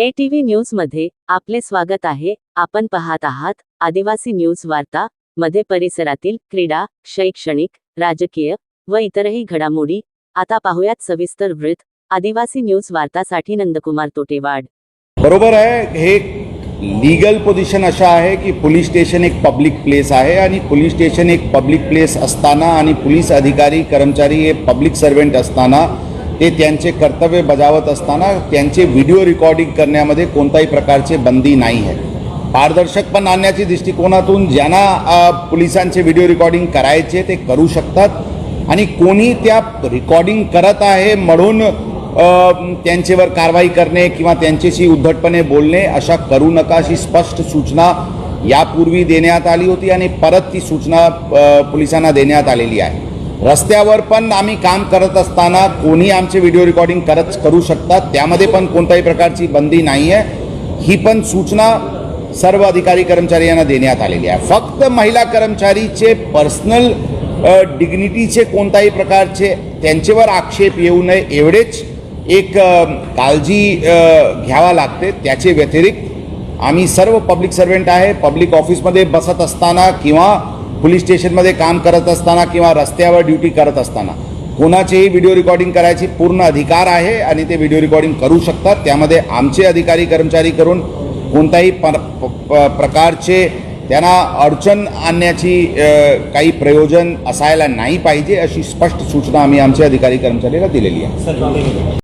ATV TV न्यूजमध्ये आपले स्वागत आहे. आपण पाहत आहात आदिवासी न्यूज वार्ता मध्ये परिसरातील क्रीडा शैक्षणिक राजकीय व इतरही घडामोडी. आता पाहुयात सविस्तर वृत्त. आदिवासी न्यूज वार्तासाठी नंदकुमार तोटेवाड. बरोबर आहे. हे लीगल पोझिशन अशा आहे की पोलीस स्टेशन एक पब्लिक प्लेस आहे आणि पोलीस स्टेशन एक पब्लिक प्लेस असताना आणि पोलीस अधिकारी कर्मचारी हे पब्लिक सर्वंट असताना ते त्यांचे कर्तव्य बजावत असताना त्यांचे व्हिडिओ रेकॉर्डिंग करण्यामध्ये कोणताही प्रकारचे बंदी नाही आहे. पारदर्शक पण आणण्याच्या दृष्टिकोनातून ज्यांना पोलिसांचे व्हिडिओ रेकॉर्डिंग करायचे ते करू शकतात. आणि कोणी त्या रेकॉर्डिंग करत आहे म्हणून त्यांच्यावर कारवाई करणे किंवा त्यांच्याशी उद्धटपणे बोलणे अशा करू नका अशी स्पष्ट सूचना यापूर्वी देण्यात आली होती आणि परत ती सूचना पोलिसांना देण्यात आलेली आहे. रस्त्यावर पण आम्ही काम करत असताना कोणी आमचे व्हिडिओ रेकॉर्डिंग करत करू शकतात. त्यामध्ये पण कोणत्याही प्रकारची बंदी नाही आहे ही पण सूचना सर्व अधिकारी कर्मचारी यांना देण्यात आलेली आहे. फक्त महिला कर्मचारीचे पर्सनल डिग्निटीचे कोणत्याही प्रकारचे त्यांच्यावर आक्षेप येऊ नये एवढेच एक काळजी घ्यावा लागते. त्याचे व्यतिरिक्त आम्ही सर्व पब्लिक सर्वंट आहे. पब्लिक ऑफिसमध्ये बसत असताना किंवा पोलीस स्टेशनमध्ये काम करत असताना किंवा रस्त्यावर ड्युटी करत असताना कोणाचेही व्हिडिओ रेकॉर्डिंग करायची पूर्ण अधिकार आहे आणि ते व्हिडिओ रेकॉर्डिंग करू शकतात. त्यामध्ये आमचे अधिकारी कर्मचारी करून कोणत्याही प- प्रकारचे त्यांना अडचण आणण्याची काही प्रयोजन असायला नाही पाहिजे अशी स्पष्ट सूचना आम्ही आमच्या अधिकारी कर्मचाऱ्याला दिलेली आहे.